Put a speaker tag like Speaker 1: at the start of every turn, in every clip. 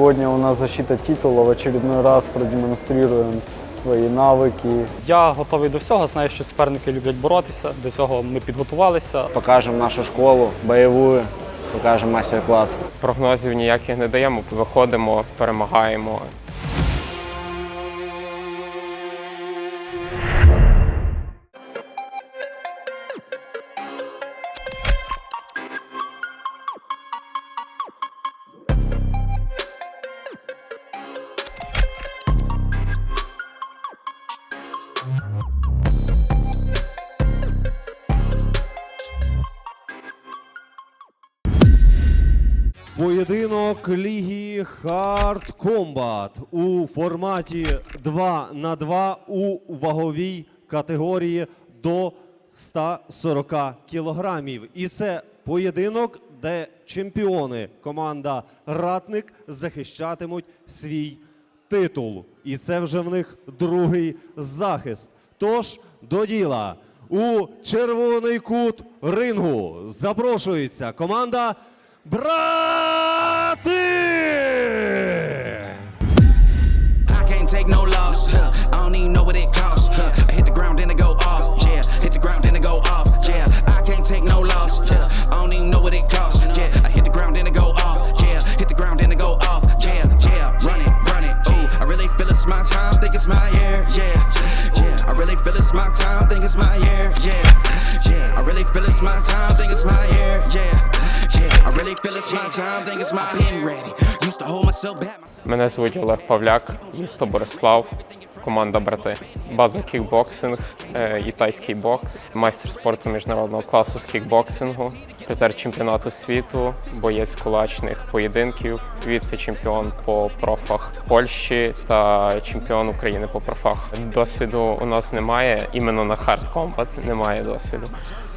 Speaker 1: Сегодня у нас защита титула. В очередной раз продемонстрируем свої навики.
Speaker 2: Я готовий до всього. Знаю, що суперники люблять боротися. До цього ми підготувалися.
Speaker 3: Покажемо нашу школу бойову, покажемо майстер-клас.
Speaker 4: Прогнозів ніяких не даємо, виходимо, перемагаємо.
Speaker 5: Поєдинок Hard Combat у форматі 2 на 2 у ваговій категорії до 140 кілограмів. І це поєдинок, де чемпіони команда Ратник захищатимуть свій титул. І це вже в них другий захист. Тож до діла у червоний кут рингу запрошується команда Брати!
Speaker 4: Мене Олег Павляк, місто Борислав, команда брати. База кікбоксинг е, і тайський бокс, майстер спорту міжнародного класу з кікбоксингу, призер чемпіонату світу, боєць кулачних поєдинків, віце-чемпіон по профах Польщі та чемпіон України по профах. Досвіду у нас немає, іменно на хард комбат немає досвіду.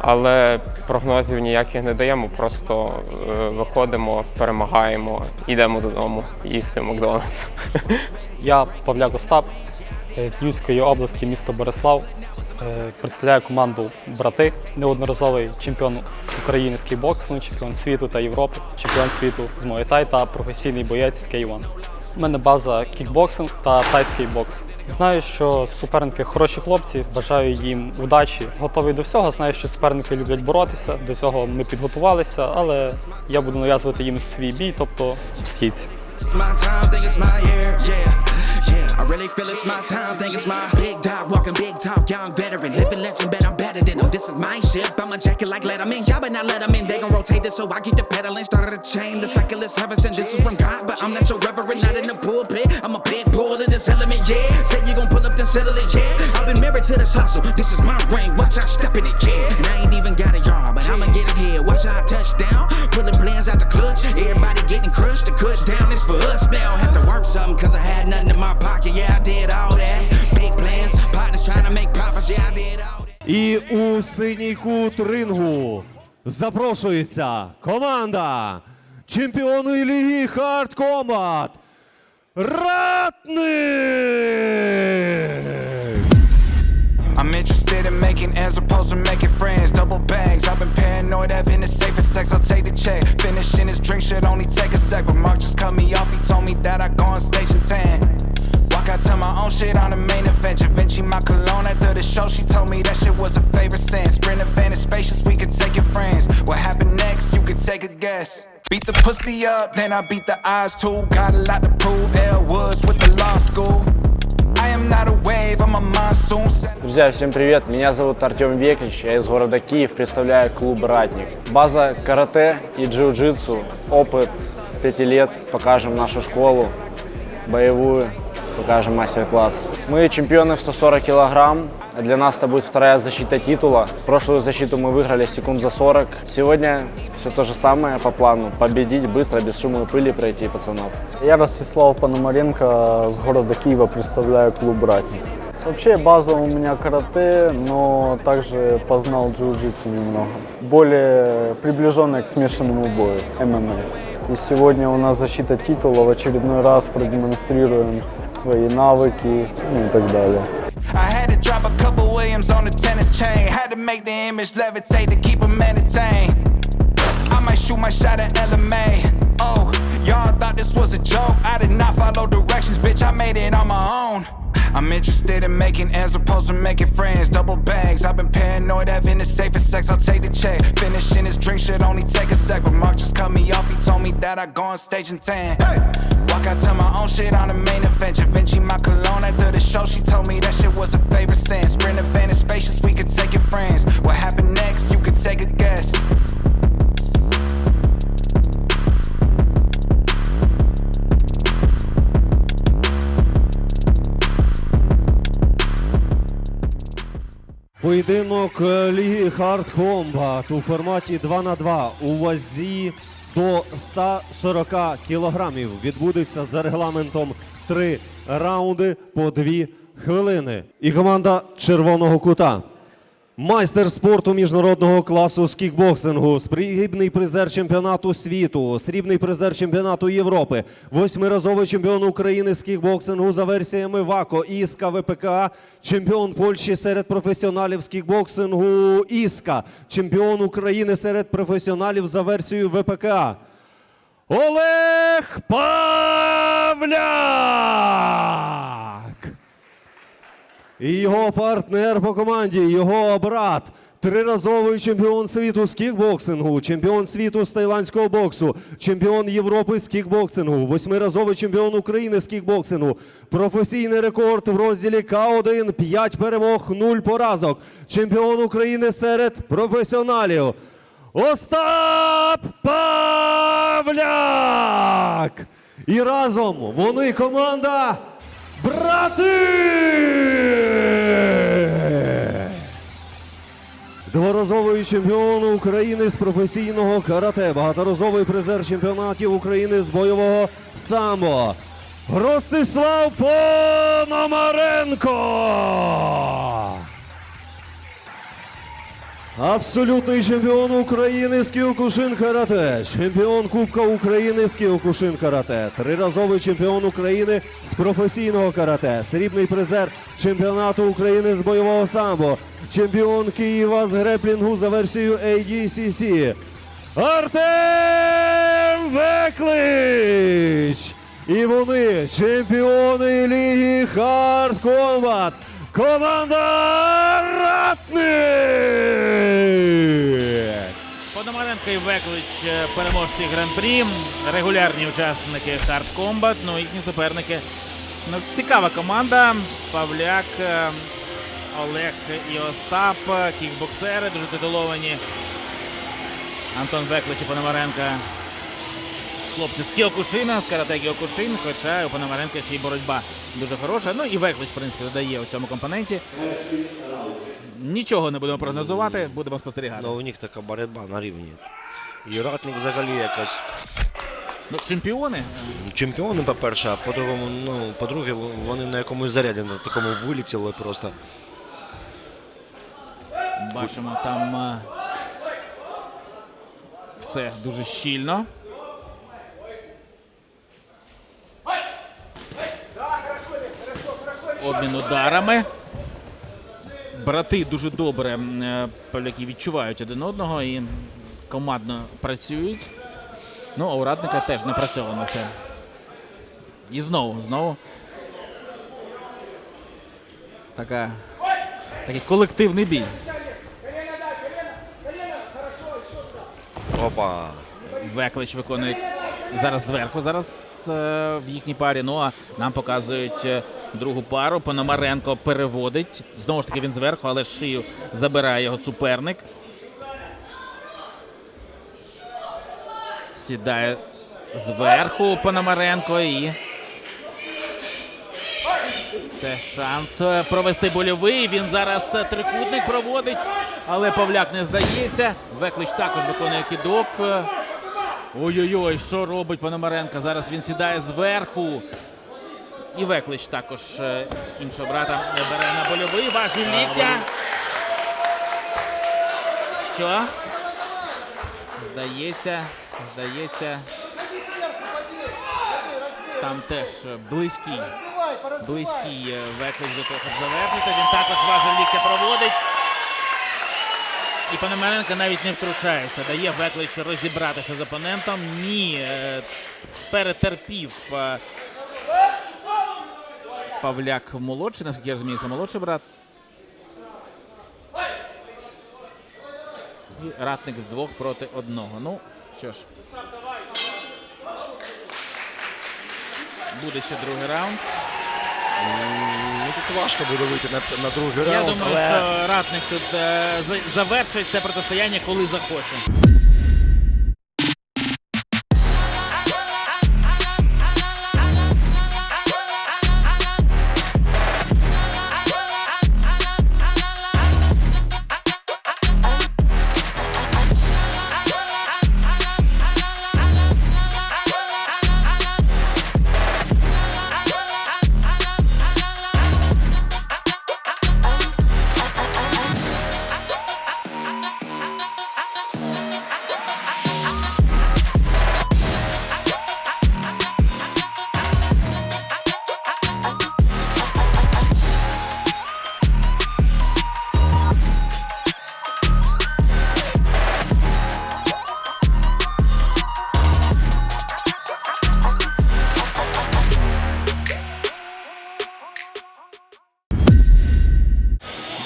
Speaker 4: Але прогнозів ніяких не даємо, просто е, виходимо, перемагаємо, йдемо додому їсти Макдональдс.
Speaker 2: Я Павляк Остап е, з Львівської області, місто Борислав. Е, Представляю команду Брати, неодноразовий чемпіон України з кейбоксу, чемпіон світу та Європи, чемпіон світу з Муайтай та професійний боєць з K1. У мене база кікбоксинг та тайський бокс. Знаю, що суперники хороші хлопці, бажаю їм удачі. Готовий до всього. Знаю, що суперники люблять боротися. До цього ми підготувалися, але я буду нав'язувати їм свій бій, тобто в стійці.
Speaker 6: I really feel it's my time, think it's my big dog, walking big talk, young veteran, living legend, bet I'm better than them. This is my ship. I'm a jacket like Letterman. Y'all better not let 'em in. They gon' rotate this, so I keep the pedaling. Started a chain, the cycle is heaven sent. This is from God, but I'm not your reverend, not in the pulpit. I'm a pit bull in this element, yeah. Said you gon' pull up, then settle it, yeah. I've been married to this hustle. This is my ring. Watch I step in it, yeah. And I ain't even got a yard, but I'ma get it here. Watch I touch down, pulling plans out the clutch. Everybody getting crushed. The cut down is for us now. Have to work something, cause I had nothing in my pocket. Yeah, I did all that. Big plans, partners trying to make profits. Yeah, I did all that.
Speaker 5: І у синій кут рингу запрошується команда чемпіони Ліги Hard Combat Ратник!
Speaker 7: I'm interested in making ends opposed to making friends. Double bags. I've been paranoid, having the safest sex. I'll take the check. Finishing this drink should only take a sec. But Mark just cut me off. He told me that I go on stage in 10. Walk out my own shit on the main event. Givenchy, my cologne after the show. She told me that shit was a favorite sin. Sprint event is spacious. We could take your friends. What happened next? You could take a guess. Beat the pussy up, then I beat the eyes too. Got a lot to prove. L Woods with the law school. I am not a wave, I'm a monsoon.
Speaker 3: Друзья, всем привет! Меня зовут Артем Векич, я из города Киев, представляю клуб «Ратник». База карате и джиу-джитсу, опыт с 5 лет, покажем нашу школу боевую, покажем мастер-класс. Мы чемпионы в 140 килограмм, для нас это будет вторая защита титула. Прошлую защиту мы выиграли секунд за 40. Сегодня все то же самое по плану, победить быстро, без шума и пыли пройти пацанов.
Speaker 1: Я Ростислав Пономаренко с города Киева представляю клуб «Ратник». Вообще база у меня карате, но также познал джиу-джитсу немного. Более приближенная к смешанному бою, ММА. И сегодня у нас защита титула, в очередной раз продемонстрируем свои навыки ну и так далее.
Speaker 7: I had to drop a couple Williams on the tennis chain. Had to make the image levitate to keep them entertained. I might shoot my shot at LMA. Interested in making as opposed to making friends. Double bags, I've been paranoid, having the safest sex. I'll take the check. Finishing this drink should only take a sec. But Mark just cut me off, he told me that I go on stage in 10. Walk out to my own shit on the main event. Givenchy, my cologne after the show. She told me that shit was a favorite sin. Sprint event is spacious, we could take it friends. What happened next? You could take a guess.
Speaker 5: Поєдинок е, Ліги Hard Combat у форматі 2 на 2 у вазі до 140 кілограмів. Відбудеться за регламентом 3 раунди по 2 хвилини. І команда червоного кута. Майстер спорту міжнародного класу з кікбоксингу, срібний призер чемпіонату світу, срібний призер чемпіонату Європи, восьмиразовий чемпіон України з кікбоксингу за версіями ВАКО, ІСКА, ВПК, чемпіон Польщі серед професіоналів з кікбоксингу ІСКА, чемпіон України серед професіоналів за версією ВПК. Олег Павляк! І його партнер по команді, його брат, триразовий чемпіон світу з кікбоксингу, чемпіон світу з тайландського боксу, чемпіон Європи з кікбоксингу, восьмиразовий чемпіон України з кікбоксингу, професійний рекорд в розділі К1, 5 перемог, 0 поразок, чемпіон України серед професіоналів. Остап Павляк! І разом вони команда Брати! Дворазовий чемпіон України з професійного карате, багаторазовий призер чемпіонатів України з бойового самбо. Ростислав Пономаренко! Абсолютний чемпіон України з кіокушин карате, чемпіон Кубка України з кіокушин карате, триразовий чемпіон України з професійного карате, срібний призер чемпіонату України з бойового самбо, чемпіон Києва з греплінгу за версією ADCC. Артем Веклич! І вони чемпіони Ліги Хард Комбат. Команда Ратник!
Speaker 8: Пономаренко і Веклич е, переможці гран-прі, регулярні учасники Hard Combat, ну їхні суперники. Ну, цікава команда. Павляк, е, Олег і Остап, е, кікбоксери, дуже титуловані. Антон Веклич і Пономаренко. Хлопці з Кіокушина, з карате Кіокушин, хоча у Пономаренка ще й боротьба дуже хороша. Ну і Веклич, в принципі, додає у цьому компоненті. Нічого не будемо прогнозувати, будемо спостерігати.
Speaker 9: Ну, у них така боротьба на рівні. І ратник взагалі якось
Speaker 8: Ну, чемпіони.
Speaker 9: чемпіони, по-перше, а по-другому, ну, по-друге, вони на якомусь заряді, на такому вилетіли просто.
Speaker 8: Бачимо там е, все дуже щільно. Обмін ударами. Брати дуже добре е, поляки відчувають один одного і командно працюють. Ну, а у радника теж напрацьовано все. І знову, знову. Така, такий колективний бій.
Speaker 9: Опа.
Speaker 8: Веклич виконує зараз зверху. Зараз е, в їхній парі. Ну а нам показують е, другу пару. Пономаренко переводить. Знову ж таки він зверху, але шию забирає його суперник. Сідає зверху Пономаренко і. Це шанс провести больовий. Він зараз трикутник проводить, але Павляк не здається. Веклич також виконує кидок. Ой-ой-ой, що робить Пономаренко? Зараз він сідає зверху. І Веклич також е, іншого брата е, бере на больовий. Важить ліктя. Що? Здається, здається. Там теж близький. Близький е, Веклич до того, щоб завершити. Він також важить ліктя проводить. І Пономаренко навіть не втручається. Дає Векличу розібратися з опонентом. Ні, перетерпів. Павляк молодший, наскільки я розумію, це молодший брат. І ратник вдвох проти одного. Ну, що ж. Буде ще другий раунд.
Speaker 9: Ну, тут важко буде вийти на, на другий
Speaker 8: Я
Speaker 9: раунд,
Speaker 8: думаю,
Speaker 9: але
Speaker 8: що ратник тут е, за- завершить це протистояння, коли захоче.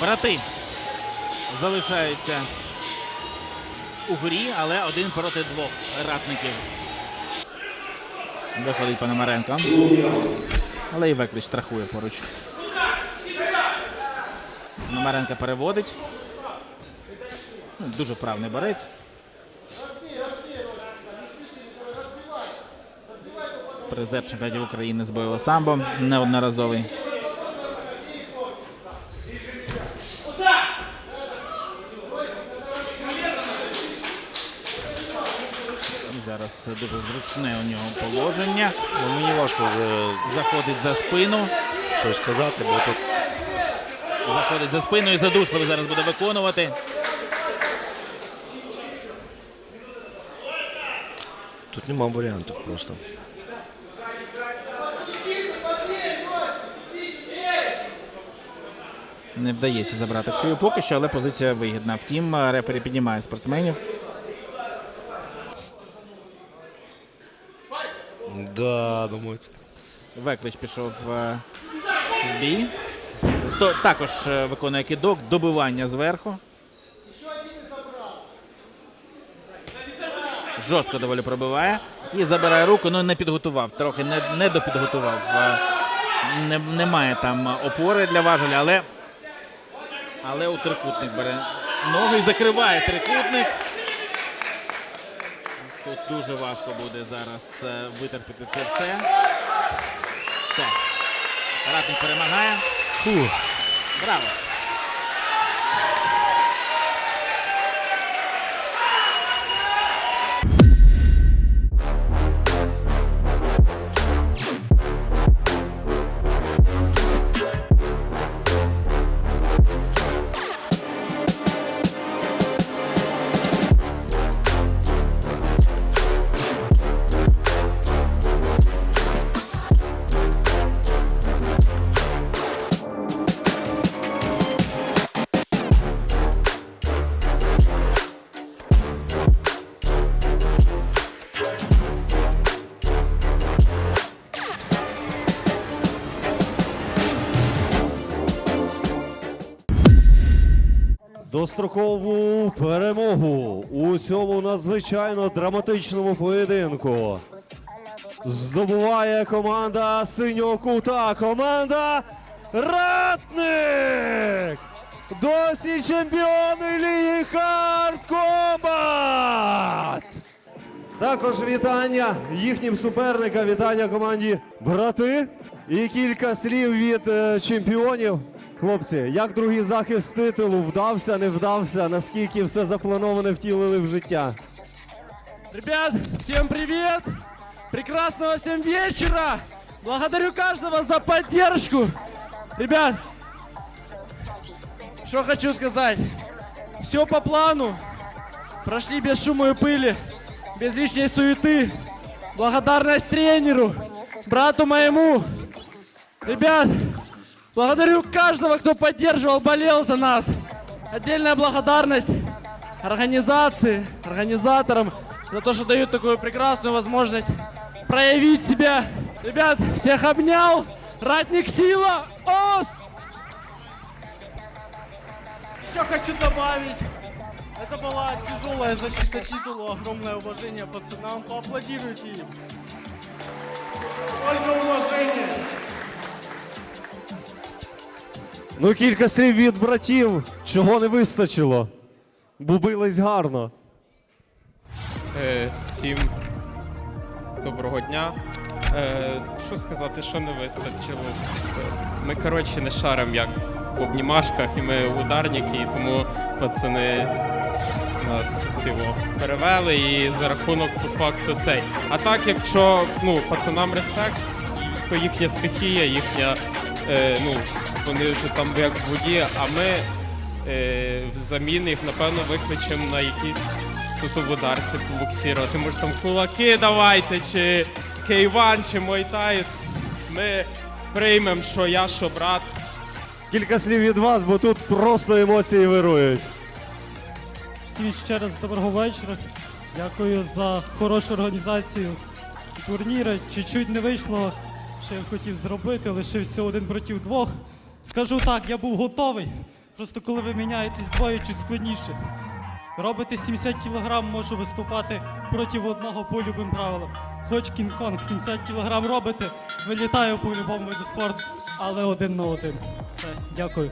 Speaker 8: Брати залишаються у грі, але один проти двох ратників. Виходить Пономаренко. Але і Веклич страхує поруч. Пономаренко переводить. Ну, Дуже вправний борець. Призер чемпіонатів України з бойового самбо неодноразовий. І зараз дуже зручне у нього положення.
Speaker 9: ну, мені важко вже
Speaker 8: Заходить за спину.
Speaker 9: щось сказати, бо тут
Speaker 8: Заходить за спину і задушливо зараз буде виконувати.
Speaker 9: Тут нема варіантів просто.
Speaker 8: Не вдається забрати шию поки що, але позиція вигідна. Втім, рефері піднімає спортсменів.
Speaker 9: Да, думаю,
Speaker 8: Веклич пішов е, в бій. То, також е, виконує кидок, добивання зверху. Жорстко доволі пробиває. І забирає руку, ну не підготував. Трохи не, не допідготував. Е, Не, немає там опори для важеля, але, але у трикутник бере ногу і закриває трикутник. Тут дуже важко буде зараз е, витерпіти це все. Все. Ратник перемагає. Браво.
Speaker 5: Дострокову перемогу у цьому надзвичайно драматичному поєдинку здобуває команда синього кута. Команда Ратник! Досі чемпіони Ліги Хард Комбат! Також вітання їхнім суперникам, вітання команді брати. І кілька слів від е, чемпіонів. Хлопці, як другий захист титулу вдався, не вдався, наскільки все заплановане втілили в життя?
Speaker 10: Ребят, всем привет! Прекрасного всем вечера! Благодарю каждого за поддержку! Ребят, что хочу сказать. Все по плану. Прошли без шума и пыли, без лишней суеты. Благодарность тренеру, брату моему. Ребят, благодарю каждого, кто поддерживал, болел за нас. Отдельная благодарность организации, организаторам за то, что дают такую прекрасную возможность проявить себя. Ребят, всех обнял,
Speaker 11: Ратник сила! Ос! Еще хочу добавить. Это была тяжелая защита титула. Огромное уважение пацанам. Поаплодируйте им. Только уважение.
Speaker 5: Ну, кілька слів від братів, чого не вистачило. Бо бились гарно.
Speaker 12: Е, Всім доброго дня. Е, Що сказати, що не вистачило? Ми, коротше, не шаримо як в обнімашках, і ми ударники, і тому пацани нас цього перевели і за рахунок по факту цей. А так, якщо ну, пацанам респект, то їхня стихія, їхня, е, ну, вони вже там як в воді, а ми е, взамін їх, напевно, викличемо на якісь суто в ударці побоксірувати. Може там кулаки давайте, чи кейван, чи мойтай. Ми приймемо, що я, що брат.
Speaker 5: Кілька слів від вас, бо тут просто емоції вирують.
Speaker 11: Всім ще раз доброго вечора. Дякую за хорошу організацію турніру. Чуть-чуть не вийшло, що я хотів зробити, лишився один братів двох. Скажу так, я був готовий. Просто коли ви міняєтесь двоє, чуть складніше. Робите 70 кг, можу виступати проти одного по любим правилам. Хоч Кінг-Конг 70 кг робите, вилітаю по любому виду спорту, але один на один. Все, дякую.